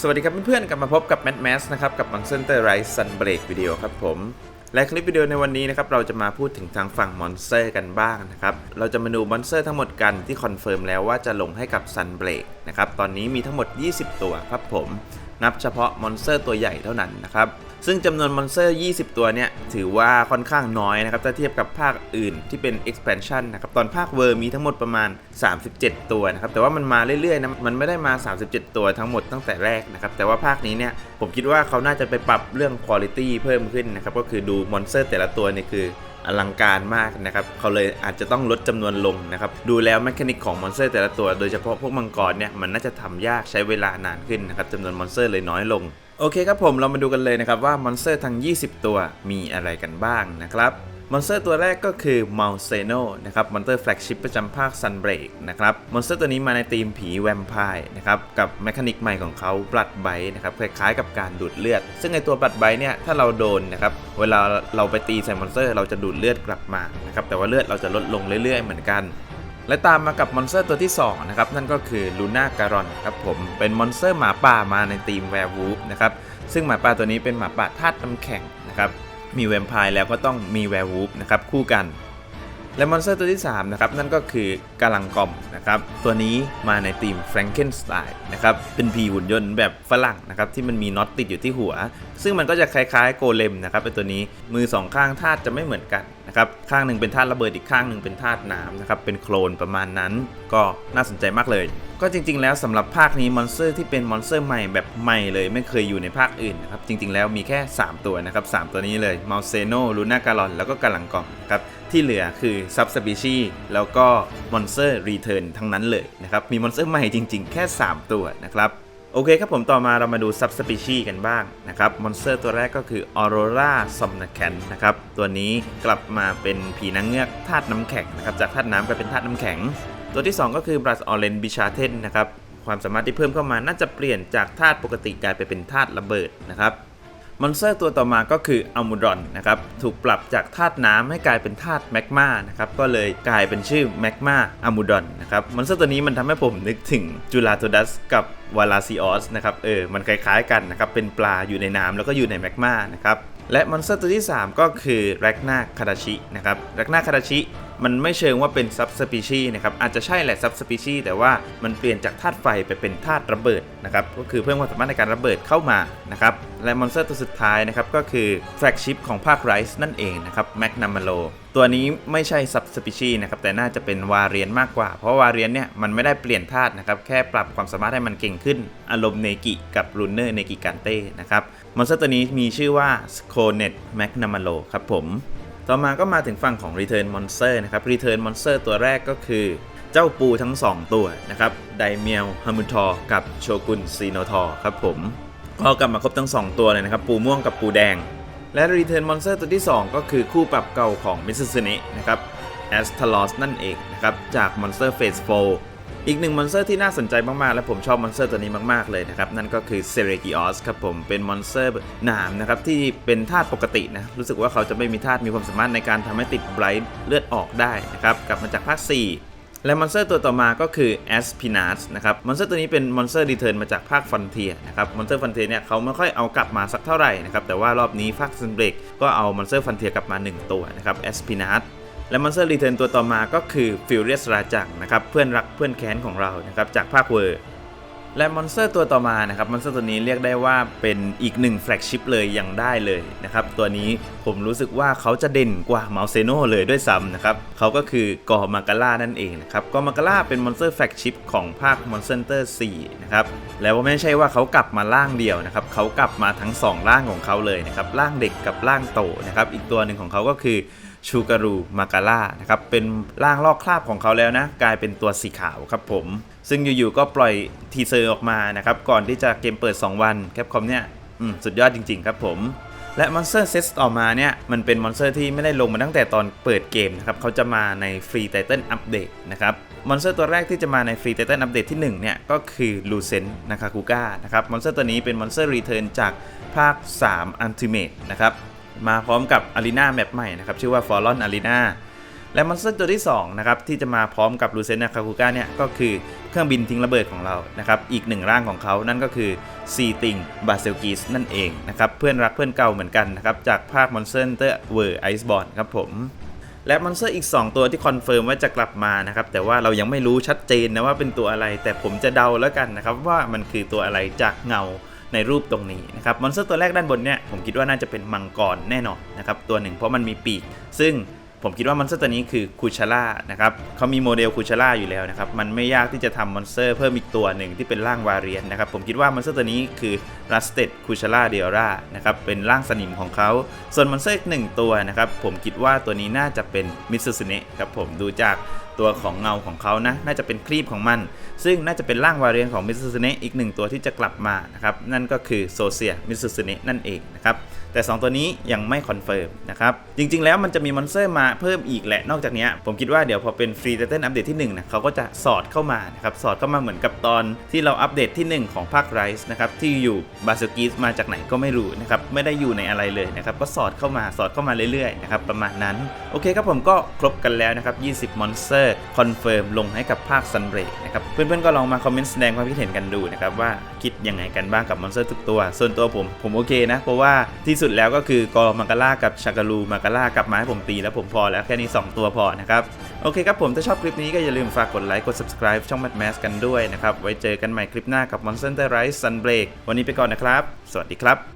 สวัสดีครับเพื่อนๆกลับมาพบกับ Mad Max นะครับกับ Monster Rise Sun Break วิดีโอครับผม และคลิปวิดีโอในวันนี้นะครับเราจะมาพูดถึงทางฝั่งมอนสเตอร์กันบ้างนะครับ เราจะมาดูมอนสเตอร์ทั้งหมดกันที่คอนเฟิร์มแล้วว่าจะลงให้กับ Sun Break นะครับ ตอนนี้มีทั้งหมด 20 ตัวครับผม นับเฉพาะมอนสเตอร์ตัวใหญ่เท่านั้นนะครับซึ่งจำนวนมอนสเตอร์ 20 ตัวเนี่ยถือว่าค่อนข้างน้อยนะครับถ้าเทียบกับภาคอื่นที่เป็น expansion นะครับตอนภาคเวอร์มีทั้งหมดประมาณ 37 ตัวนะครับแต่ว่ามันมาเรื่อยๆนะมันไม่ได้มา 37 ตัวทั้งหมดตั้งแต่แรกนะครับแต่ว่าภาคนี้เนี่ยผมคิดว่าเขาน่าจะไปปรับเรื่อง quality เพิ่มขึ้นนะครับก็คือดูมอนสเตอร์แต่ละตัวเนี่ยคือ อลังการมากนะครับเขาเลยอาจจะต้องลดจำนวนลงนะครับดูแล้วแมคานิกของมอนสเตอร์แต่ละตัวโดยเฉพาะพวกมังกรเนี่ยมันน่าจะทำยากใช้เวลานานขึ้นนะครับจำนวนมอนสเตอร์เลยน้อยลงโอเคครับผมเรามาดูกันเลยนะครับว่ามอนสเตอร์ทั้ง 20 ตัวมีอะไรกันบ้างนะครับ มอนสเตอร์ตัวแรกก็คือมัลเซโนนะครับมอนสเตอร์แฟลกชิพประจำภาค Sunbreak นะครับมอนสเตอร์ตัวนี้มาในธีมผีแวมไพร์นะครับกับแมคานิกใหม่ของเขาบลัดไบนะครับคล้ายๆกับการดูดเลือด ซึ่งในตัวบลัดไบเนี่ยถ้าเราโดนนะครับเวลาเราไปตีใส่มอนสเตอร์เราจะดูดเลือดกลับมานะครับแต่ว่าเลือดเราจะลดลงเรื่อยๆ เหมือนกันและตามมากับมอนสเตอร์ตัวที่2นะครับนั่นก็คือลูน่าการอนครับผมเป็นมอนสเตอร์หมาป่ามาในธีมแวร์วูฟนะครับซึ่งหมาป่าตัวนี้เป็นหมาป่าธาตุน้ำแข็งนะครับ มีแวมไพร์แล้วก็ต้องมีแวร์วูฟนะครับคู่กัน และมอนสเตอร์ตัวที่3นะครับนั่นก็คือกาลังกอมนะครับตัวนี้มาในธีมแฟรงเกนสไตน์นะครับเป็นผีหุ่นยนต์แบบฝรั่งนะครับที่มันมีน็อตติดอยู่ที่หัว ซึ่งมันก็จะคล้ายๆโกเลมนะครับเป็นตัวนี้มือสองข้างท่าจะไม่เหมือนกัน นะครับข้างหนึ่งเป็นธาตุระเบิดอีกข้างหนึ่งเป็นธาตุน้ำนะครับเป็นโคลนประมาณนั้น ก็น่าสนใจมากเลย ก็จริง ๆ แล้วสำหรับภาคนี้มอนสเตอร์ที่เป็นมอนสเตอร์ใหม่แบบใหม่เลยไม่เคยอยู่ในภาคอื่นนะครับจริง ๆ แล้วมีแค่ 3 ตัวนะครับ3ตัวนี้เลยมัลเซโนลูน่าการอนแล้วก็กาลังกอมครับที่เหลือคือซับสปีชีแล้วก็มอนสเตอร์รีเทิร์นทั้งนั้นเลยนะครับมีมอนสเตอร์ใหม่จริง ๆ แค่ 3 ตัวนะครับ โอเคครับผมต่อมาเรามาดูซับสปีชีกันบ้างนะครับมอนสเตอร์ตัวแรกก็คือออโรราซอมนาแคนนะครับตัวนี้กลับมาเป็นผีนางเงือกธาตุน้ำแข็งนะครับจากธาตุน้ำกลายเป็นธาตุน้ำแข็ง ตัวที่ 2 ก็คือบรัสออเรนบิชาเทนนะครับความสามารถที่เพิ่มเข้ามาน่าจะเปลี่ยนจากธาตุปกติกลายไปเป็นธาตุระเบิดนะครับ มอนสเตอร์ตัวต่อมาก็คืออัลมูดอนนะครับถูกปรับจากธาตุน้ำให้กลายเป็นธาตุแมกมานะครับก็เลยกลายเป็นชื่อแมกมาอัลมูดอนนะครับมอนสเตอร์ตัวนี้มันทำให้ผมนึกถึงจูลาโทดัสกับวาลาซิออสนะครับเออมันคล้ายๆกันนะครับเป็นปลาอยู่ในน้ำแล้วก็อยู่ในแมกมานะครับและมอนสเตอร์ตัวที่ 3 ก็คือแรกนาคาดาชินะครับแรกนาคาดาชิ มันไม่เชิงว่าเป็นซับสปีชีนะครับอาจจะใช่แหละซับสปีชีแต่ว่ามันเปลี่ยนจากธาตุไฟไปเป็นธาตุระเบิดนะครับก็คือเพิ่มความสามารถในการระเบิดเข้ามานะครับและมอนสเตอร์ตัวสุดท้ายนะครับก็คือแฟลกชิพของภาคไรส์นั่นเองนะครับแมกนามาโลตัวนี้ไม่ใช่ซับสปีชีนะครับแต่น่าจะเป็นวาเรียนมากกว่า เพราะวาเรียนเนี่ยมันไม่ได้เปลี่ยนธาตุนะครับแค่ปรับความสามารถให้มันเก่งขึ้น อารมณ์เนกิกับรูเนอร์เนกิกันเต้นะครับมอนสเตอร์ตัวนี้มีชื่อว่าสโคเนตแมกนามาโลครับผม ต่อมาก็มาถึงฝั่งของ Return Monster นะครับ Return Monster ตัวแรกก็คือเจ้าปูทั้ง 2 ตัวนะครับ ไดเมียวฮามุทอกับโชกุนซีโนทอครับผมก็กลับมาครบทั้ง 2 ตัวเลยนะครับ ปูม่วงกับปูแดง และ Return Monster ตัวที่ 2 ก็คือคู่ปรับเก่าของมิสซิเนะนะครับแอสทาลอสนั่นเองนะครับ จาก Monster Phase 4 อีกหนึ่งมอนสเตอร์ที่น่าสนใจมาก ๆ และผมชอบมอนสเตอร์ตัวนี้มาก ๆ เลยนะครับ นั่นก็คือเซเรกิออสครับผมเป็นมอนสเตอร์หนามนะครับ ที่เป็นธาตุปกตินะ รู้สึกว่าเขาจะไม่มีธาตุมีความสามารถในการทำให้ติดไบรท์เลือดออกได้นะครับ กลับมาจากภาค 4และมอนสเตอร์ตัวต่อมาก็คือแอสพินัสนะครับ มอนสเตอร์ตัวนี้เป็นมอนสเตอร์รีเทิร์นมาจากภาคฟอนเทียนะครับ มอนสเตอร์ฟอนเทียเนี่ยเขาไม่ค่อยเอากลับมาสักเท่าไหร่นะครับ แต่ว่ารอบนี้ภาคซันเบรกก็เอามอนสเตอร์ฟอนเทียกลับมา 1 ตัวนะครับแอสพินัส และมอนสเตอร์รีเทนตัวต่อมาก็คือฟิวเรียสราจักนะครับเพื่อนรักเพื่อนแค้นของเรานะครับจากภาคเวอร์และมอนสเตอร์ตัวต่อมานะครับมอนสเตอร์ตัวนี้เรียกได้ว่าเป็นอีกหนึ่งแฟลกชิพเลยยังได้เลยนะครับตัวนี้ผมรู้สึกว่าเขาจะเด่นกว่าเมาเซโนเลยด้วยซ้ำนะครับเขาก็คือกอมาการ่านั่นเองนะครับกอมาการ่าเป็นมอนสเตอร์แฟลกชิพของภาคมอนสเตอร์4นะครับแล้วไม่ใช่ว่าเขากลับมาร่างเดียวนะครับเขากลับมาทั้งสองร่างของเขาเลยนะครับร่างเด็กกับร่างโตนะครับอีกตัวหนึ่งของเขาก็คือ ชูการูมาการ่านะครับเป็นร่างลอกคราบของเขาแล้วนะ กลายเป็นตัวสีขาวครับผม ซึ่งอยู่ๆก็ปล่อยทีเซอร์ออกมานะครับก่อนที่จะเกมเปิด 2 วันแคปคอมเนี่ยสุดยอดจริง ๆ ครับผมและมอนสเตอร์เซตต่อมาเนี่ย มันเป็นมอนสเตอร์ที่ไม่ได้ลงมาตั้งแต่ตอนเปิดเกมนะครับ เขาจะมาในฟรีไตเติลอัปเดตนะครับ มอนสเตอร์ตัวแรกที่จะมาในฟรีไตเติลอัปเดตที่ 1 เนี่ย ก็คือลูเซนนาคาคุก้านะครับ มอนสเตอร์ตัวนี้เป็นมอนสเตอร์รีเทิร์นจากภาค3 Ultimate นะครับ มาพร้อมกับอารีนาแมปใหม่นะครับชื่อว่า Fallen Arena และมอนสเตอร์ตัวที่2นะครับที่จะมาพร้อมกับลูเซนนาคาคุก้าเนี่ยก็คือเครื่องบินทิ้งระเบิดของเรานะครับอีกหนึ่งร่างของเขานั่นก็คือซีติงบาเซลกิสนั่นเองนะครับเพื่อนรักเพื่อนเก่าเหมือนกันนะครับจากภาคมอนสเตอร์เวอร์ไอซ์บอร์ครับผมและมอนสเตอร์อีก 2 ตัวที่คอนเฟิร์มว่าจะกลับมานะครับแต่ว่าเรายังไม่รู้ชัดเจนนะว่าเป็นตัวอะไร แต่ผมจะเดาแล้วกันนะครับว่ามันคือตัวอะไรจากเงา ในรูปตรงนี้นะครับมอนสเตอร์ตัวแรกด้านบนเนี่ยผมคิดว่าน่าจะเป็นมังกรแน่นอนนะครับตัวหนึ่งเพราะมันมีปีก ซึ่ง ผมคิดว่ามอนสเตอร์ตัวนี้คือคูชาร่านะครับเขามีโมเดลคูชาร่าอยู่แล้วนะครับ มันไม่ยากที่จะทำมอนสเตอร์เพิ่มอีกตัวหนึ่งที่เป็นร่างวาเรียนนะครับ ผมคิดว่ามอนสเตอร์ตัวนี้คือ Rusted k u c h a r a d e o r a นะครับ เป็นร่างสนิมของเขา ส่วนมอนสเตอร์อีกหนึ่งตัวนะครับ ผมคิดว่าตัวนี้น่าจะเป็นมิส u ุเนะครับผมดูจากตัวของเงาของเขานะ น่าจะเป็นครีบของมัน ซึ่งน่าจะเป็นร่างวาเรียนของมิส u ุเนอีกหนึ่งตัวที่จะกลับมานะครับ นั่นก็คือโซเซียมิส u ุเนั่นเองนะครับ แต่ 2 ตัวนี้ยังไม่คอนเฟิร์มนะครับ จริง ๆ แล้วมันจะมีมอนสเตอร์มาเพิ่มอีกแหละ นอกจากนี้ผมคิดว่าเดี๋ยวพอเป็นฟรีเต t อัปเดตที่1นะเขาก็จะสอดเข้ามานะครับ สอดเข้ามาเหมือนกับตอนที่เราอัปเดตที่ 1 ของภาคไรส์นะครับ ที่อยู่บาสกิสมาจากไหนก็ไม่รู้นะครับ ไม่ได้อยู่ในอะไรเลยนะครับ ก็สอดเข้ามา สอดเข้ามาเรื่อยๆนะครับ ประมาณนั้น โอเคครับผมก็ครบกันแล้วนะครับ 20 มอนสเตอร์คอนเฟิร์มลงให้กับภาค Sunbreak นะครับ เพื่อนๆ ก็ลองมาคอมเมนต์แสดงความคิดเห็นกันดูนะครับว่าคิดยังไงกันบ้างกับมอนสเตอร์ทุกตัว ส่วนตัวผมผมโอเคนะเพราะว่าที่สุดแล้วก็คือกอมังกาล่ากับชากาลูมังกาล่ากลับมาให้ผมตีแล้วผมพอแล้วแค่นี้ 2 ตัวพอนะครับ โอเคครับผมถ้าชอบคลิปนี้ก็อย่าลืมฝากกดไลค์กด subscribe ช่อง Mad Mask กันด้วยนะครับ ไว้เจอกันใหม่คลิปหน้ากับ Monster Rise Sunbreak วันนี้ไปก่อนนะครับ สวัสดีครับ